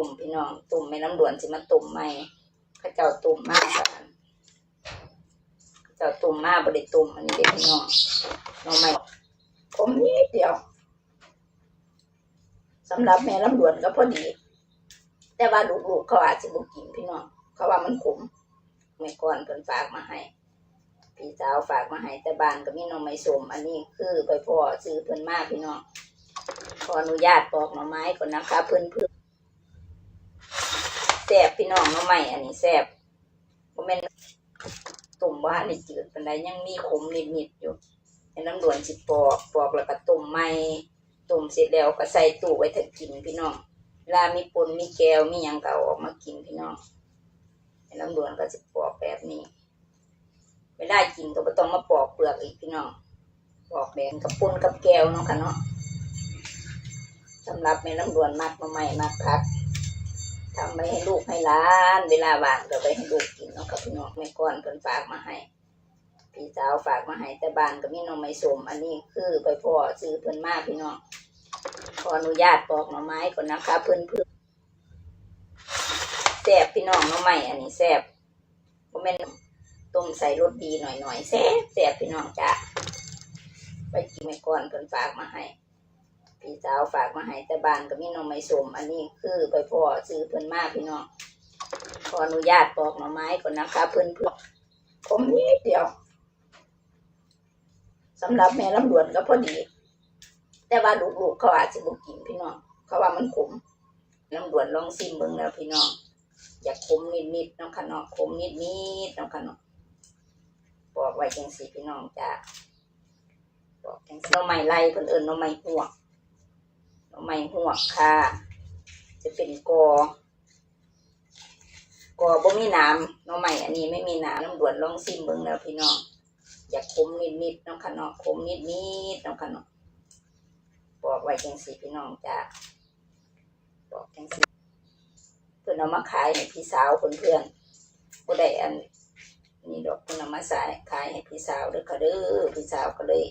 ตุ่มพี่น้อง ตุ่มแม่น้ำด่วนสิมาตุ่มใหม่ข้าเจ้าตุ่มมากกันเขาเจ้าตุ่มมากบริตุ่มอันนี้เด็กพี่น้องน้องใหม่ผมนิดเดียวสำหรับแม่น้ำด่วนก็พอดี แต่ว่าลูกๆเขาอาจจะบุกินพี่น้องเขาว่ามันขมแม่ก่อนเพิ่นฝากมาให้พี่สาวฝากมาให้แต่บ้านก็มีหน้องไม้สมอันนี้คือไปพ่อซื้อเพิ่นมาพี่น้องขออนุญาตปอกหน่อไม้ก่อนนะคะเพิ่นเพิ่น แซ่บพี่น้องน่อไม้อันนี้แซ่บบ่แม่นตุ่มว่าในจืดปานใดยังมีขมนิดๆอยู่ให้น้ำด่วนสิปอกปอกแล้วก็ต้มใหม่ต้มเสร็จแล้วก็ใส่ตู้ไว้ถ้ากินพี่น้องเวลามีปนมีแก้วมียังเก็เอาออกมากินพี่น้องให้น้ำด่วนก็สิปอกแบบนี้เวลากินก็บ่ต้องมาปอกเปลือกอีกพี่น้องปอกแดงกับปุนกับแก้วเนาะค่ะเนาะสำหรับแม่ลำดวนมักมาใหม่มักพัก ทำไปให้ลูกให้ล้าน เวลาว่างก็ไปให้ลูกกินเนาะค่ะพี่น้องแม่ก้อนเพิ่นฝากมาให้พี่สาวฝากมาให้แต่บ้านก็มีน้องไม้สมอันนี้คือไปพ่อซื้อเพิ่นมากพี่น้องขออนุญาตปอกหน่อไม้ก่อนนะคะเพิ่นเพิ่นแซ่บพี่น้องหน่อไม้อันนี้แซ่บบ่แม่นต้มใส่รสดีหน่อยๆแซ่บแซ่บพี่น้องจ้ะไปกินไปก่อนเพิ่นฝากมาให้ พี่สาวฝากมาให้แต่บานก็มีหน้องไม้สมอันนี้คือไปพ่อซื้อเพิ่นมาพี่น้องขออนุญาตปอกหน่อไม้ก่อนนะคะเพิ่นเพิ่นผมนิดเดียวสำหรับแม่ลำดวนก็พอดี แต่ว่าลูกๆเขาอาจจะบ่กินพี่น้องเขาว่ามันขมลำดวนลองซิมเบิ่งแล้วพี่น้องอยากขมนิดๆน้องขนมขมนิดๆน้องขนมบอกไว้จังสีพี่น้องจ้าบอกจังสีหน้องไม้ไล่เพิ่นเอิญน้องไม้หวง ไม้หวค่ะ จะเป็นกอกอบ่มีน้ำน้องไม้อันนี้ไม่มีน้ำน้ำด่วนลองซิมเบิ่งแล้วพี่น้องอยากขมนิดๆเน้องขนมขมนิดๆเน้องขนมบอกไว้จังสีพี่น้องจ้าบอกจังสีเพื่อนเอามาขายให้พี่สาวเพื่อนๆก็ได้อันนี่ดอกเพื่อนเอามาใส่ขายให้พี่สาวเด้อค่ะเด้อพี่สาวก็เลย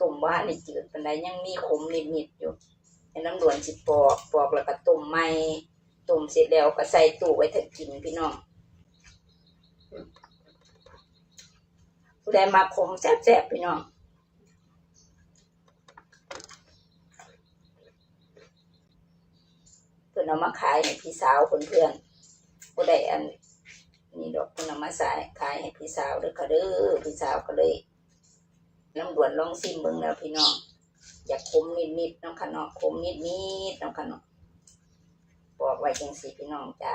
ต้มว่านี่จืดปันใดยังมีขมนิดๆอยู่ให้น้ำด่วนสิปอกปอกแล้วก็ต้มใหม่ต้มเสร็จแล้วก็ใส่ตู้ไว้ถ้ากินพี่น้องผู้ใดมาขมแซ่บๆพี่น้องเพื่อนเอามาขายให้พี่สาวเพื่อนๆก็ได้อันนี่ดอกเพื่อนเอามาใส่ขายให้พี่สาวเด้อค่ะเด้อพี่สาวก็เลย น้ำด่วนลองซิมเบิ่งแล้วพี่น้องอยากขมนิดๆเน้องค่ะเนาะขมนิดๆเน้องค่ะเนาะบอกไว้จังสีพี่น้องจ้า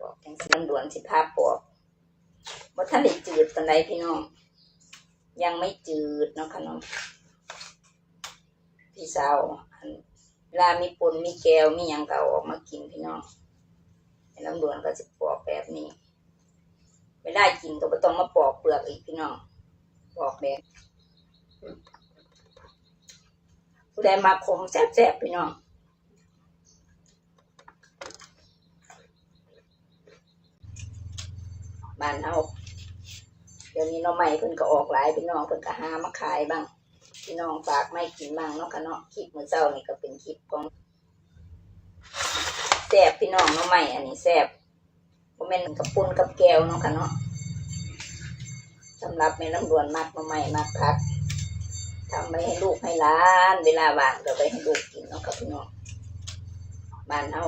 บอกจังสีน้ำด่วนสิภาพบอกว่าท่านได้จืดปานใดพี่น้องยังไม่จืดนาะค่ะเนาะพี่สาวลามีปนมีแก้วมียังก็เอาออกมากินพี่น้องไอ้ลำดวนก็จะปอกแบบนี้เวลากินก็ไม่ต้องมาปอกเปลือกอีกพี่น้อง ปอกแบบผู้ใดมาขมแซ่บๆพี่น้องบ้านเฮาเดี๋ยวนี้น้องใหม่เพิ่นก็ออกหลายพี่น้องเพิ่นก็หามาขายบ้าง พี่น้องฝากไม่กินบ้างเนาะค่ะเนาะคลิปมือเช้านี่ก็เป็นคลิปของแซ่บพี่น้องเนาะใหม่อันนี้แซ่บบ่แม่นกับปุ้นกับแก้วเนาะค่ะเนาะ สำหรับแม่น้ำดวนมักมาใหม่มักพักทำไปให้ลูกให้หล้าน เวลาว่างก็ไปให้ลูกกินเนาะค่ะพี่น้องบ้านเฮา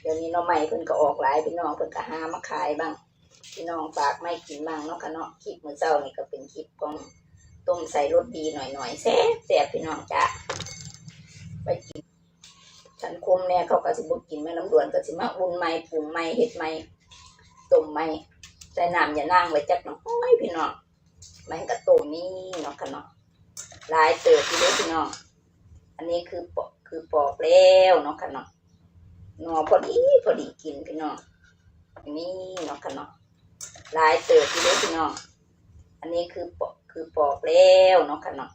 เดี๋ยวนี้เนาะใหม่เพิ่นก็ออกหลายพี่น้องเพิ่นก็หามาขายบ้างพี่น้องฝากไม่กินบ้างเนาะค่ะเนาะคลิปมือเช้านี่ก็เป็นคลิปของต้มใส่รสดีหน่อยๆแซ่บแซ่บพี่น้องจ้ะไปกินฉันคมแน่เขาก็สิบุกินแม่น้ำดวนก็สิมาอุ่นใหม่ปรุงใหม่เฮ็ดใหม่ต้มใหม่ ส่น้ำอย่านั่งไว้จักน้อยพี่น้องมันก็ต้มนี่เนาะค่ะเนาะลายเติบพี่เด้อพี่น้องอันนี้คือปอกคือปอกแล้วเนาะค่ะเนาะหนอพอดีพอดีกินพี่น้องนี่เนาะค่ะเนาะลายเติบพี่เด้อพี่น้องอันนี้คือปอกคือปอกแล้วเนาะค่ะเนาะ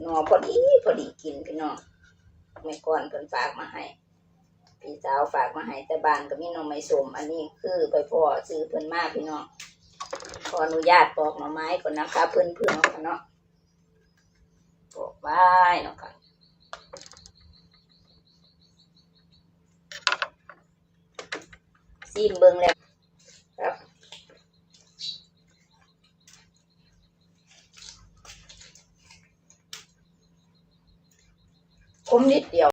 หนอพอดีพอดีกินพี่น้องแม่ก่อนเพิ่นฝากมาให้ พี่สาวฝากมาให้แต่บานกับมีนมไม่สม อันนี้คือไปพ่อซื้อเพิ่นมากพี่น้องขออนุญาตปอกหน่อไม้ก่อนนะคะเพื่อนเพื่อนค่เนาะปอกไว้เนาะค่ะซีมเบิ้งแล้วครับคมนิดเดียว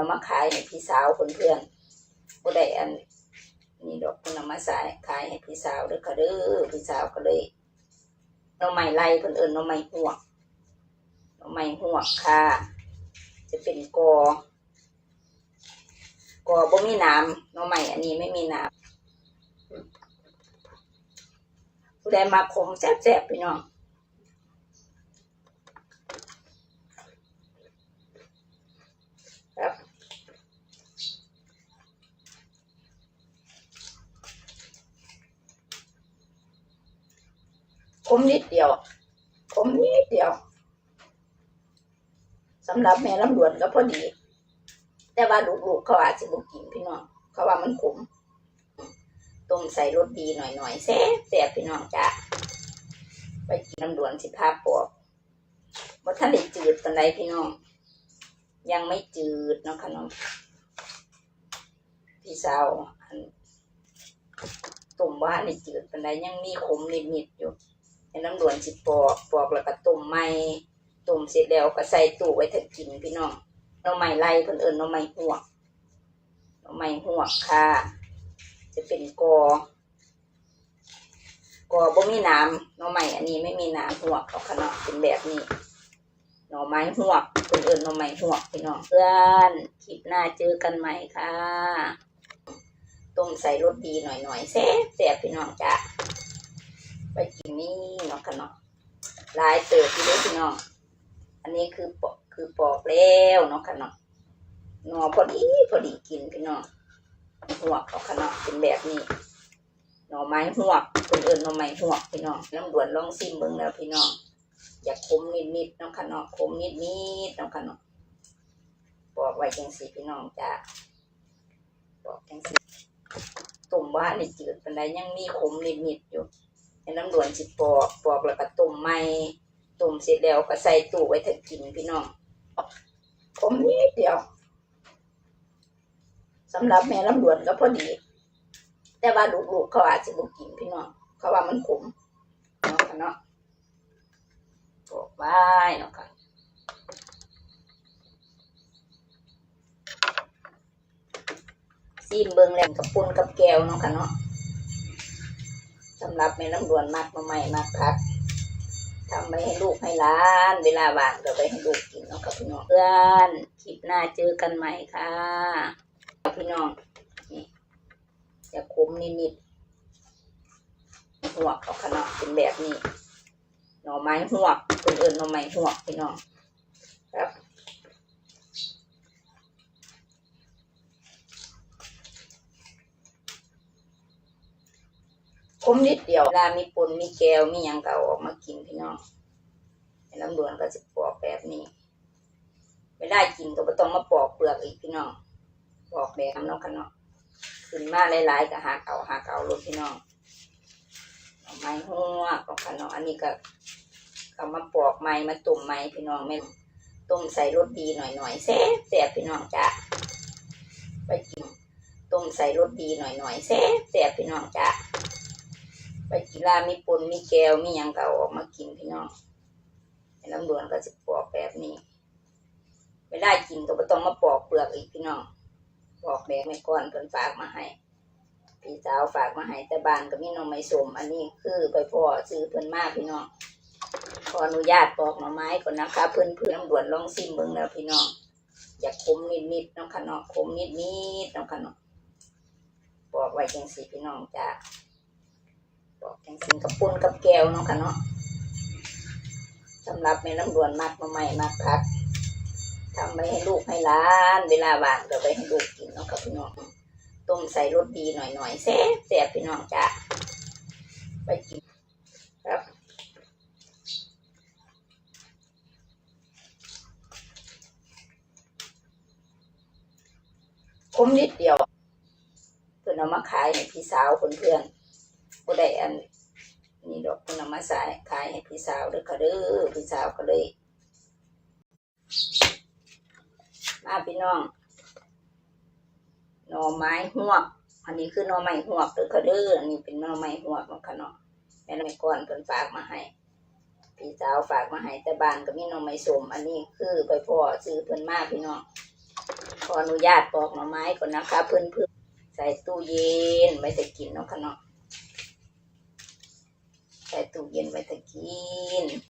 เพิ่นเอามาขายให้พี่สาวเพื่อนๆบ่ได้อันนี่ดอกเพิ่นเอามาสายขายให้พี่สาวเด้อค่ะเด้อพี่สาวก็เลยน่อไม้ไล่เพิ่นเอิ้นน่อไม้หวกหน่อไม้หวค่ะ จะเป็นกอกอบ่มีน้ำน่อไม้อันนี้ไม่มีน้ำผู้ใดมาคมแซ่บๆพี่น้องครับ มนิดเดียวคมนิดเดียวสำหรับแม่ลำดวนก็พอดี แต่ว่าลูกๆเขาอาจจะบุกินพี่น้อง เขาว่ามันขมต้มใส่รสดีหน่อยๆแซ่บแซ่บพี่น้องจ้ะไปกินลำดวนสิภาพปอกว่าท่านได้จืดตอนใดพี่น้อง ยังไม่จืดเนาะค่ะน้องพี่สาวอันต้มว่าในจืดปานใดยังมีขมนิดๆอยู่ ให้น้ำด่วนสิปอกปอกแล้วก็ต้มใหม่ต้มเสร็จแล้วก็ใส่ตู้ไว้ถ้ากินพี่น้องหน้องใหม่ไล่เพิ่นเอิ้นหน้องใหม่หวหน้องใหม่หวค่ะ จะเป็นกอกอบ่มีน้ำหน้องใหม่อันนี้ไม่มีน้ำหัวกเอาขนาดเป็นแบบนี้หน่อไม้หวกคนอื่นหน่อไม้หวกพี่น้องเพื่อนคลิปหน้าเจอกันใหม่ค่ะต้มใส่รสดีหน่อยๆแซ่บแซ่บพี่น้องจ้ะ ไปกินนี่เนาะค่ะเนาะลายเติบพี่ด้วยพี่น้องอันนี้คือปอกคือปอกแล้วเนาะค่ะเนาะหนอพอดีพอดีกินพี่น้องหวเอาค่ะเนาะเป็นแบบนี้หน่อไม้หวคนอื่นหน่อไม้หวพี่น้องน้ำด่วนลองซิมเบิ่งแล้วพี่น้องอยากคมนิดๆน้องขนมคมนิดๆน้องขนมบอกไว้จังสีพี่น้องจ้าบอกจังสีต้มว่าในจืดเปันใดยังมีขมนิดๆอยู่ ในน้ำด่วนสิปอกปอกแล้วก็ต้มใหม่ต้มเสร็จแล้วก็ใส่ตู้ไว้ถ้ากินพี่น้องขมนิดเดียวสำหรับแม่ลำดวนก็พอดี แต่ว่าลูกๆเขาอาจจะบ่กินพี่น้องเขาว่ามันขมเนาะค่ะเนาะบอกไว้เนาะค่ะซีมเบิงแหล่งกับปุนกับแก้วเนาะค่ะเนาะ สำหรับแม่น้ำดวนมากมาใหม่มากพักทำไปให้ลูกให้หล้าน เวลาว่างก็ไปให้ลูกกินเนาะค่ะพี่น้องเพื่อนคลิปหน้าเจอกันใหม่ค่ะพี่น้องนี่จะคมนิดๆหัวเอาขนาดเป็นแบบนี้หน่อไม้หัวคนอื่นหน่อไม้หัวพี่น้องครับ คมนิดเดียวเวลามีปนมีแก้วมียังเก็เอาออกมากินพี่น้องให้ลำดวนก็จะปอกแบบนี้ไม่ได้กินก็ไม่ต้องมาปอกเปลือกอีกพี่น้องปอกแบบน้ำนองขนมขึ้นมาหลายๆก็หาเก่าหาเก่าลดพี่น้องไม้หัวของขนมอันนี้ก็เอามาปอกไม้มาตุ่มไม้พี่น้องแม่นต้มใส่รสดีหน่อยๆแซ่บแซ่บพี่น้องจ้ะไปกินต้มใส่รสดีหน่อยๆแซ่บแซ่บพี่น้องจ้ะ ไปกินลามีปนมีแก้วมียังเก็เอาออกมากินพี่น้องให้ลำดวนก็จะปอกแบบนี้ไม่ได้กินก็ไม่ต้องมาปอกเปลือกอีกพี่น้องปอกแบบไม่ก้อนเพิ่นฝากมาให้พี่สาวฝากมาให้แต่บานก็มีนมไม้สมอันนี้คือไปพ่อซื้อเพิ่นมาพี่น้องขออนุญาตปอกหน่อไม้ก่อนนะคะเพื่อนเพื่อนด่วนลองซิมเบิ้งแล้วพี่น้องอยากคมนิดนิดน้องขนมคมนิดนิดน้องขนมปอกไว้จังสีพี่น้องจ้า ปอกจังสีกับปุนกับแก้วเน้องขนมสำหรับแม่น้ำดวนมักมาใหม่มักพักทำไปให้ลูกให้ล้าน เวลาว่างก็ไปให้ลูกกินเนาะครับพี่น้องต้มใส่รสดีหน่อยๆแซ่บแซ่บพี่น้องจ้าไปกินครับคมนิดเดียวเพิ่นเอามาขายให้พี่สาวเพื่อน บ่ได้อันนี่ดอกเพิ่นเอามาสายขายให้พี่สาวเด้อค่ะเด้อพี่สาวก็เลยมาพี่น้องหน่อไม้หวก อันนี้คือหน่อไม้หวกเด้อค่ะเด้ออันนี้เป็นหน่อไม้หวกเนาะค่ะเนาะแม่น้อยก่อนเพิ่นฝากมาให้พี่สาวฝากมาให้แต่บ้านก็มีหน่อไม้สมอันนี้คือไปพ่อซื้อเพิ่นมาพี่น้องขออนุญาตปอกหน่อไม้ก่อนนะคะเพิ่นเพิ่นใส่ตู้เย็นไว้จะกินเนาะค่ะเนาะ ใส่ตู้เย็นไว้ตะกิน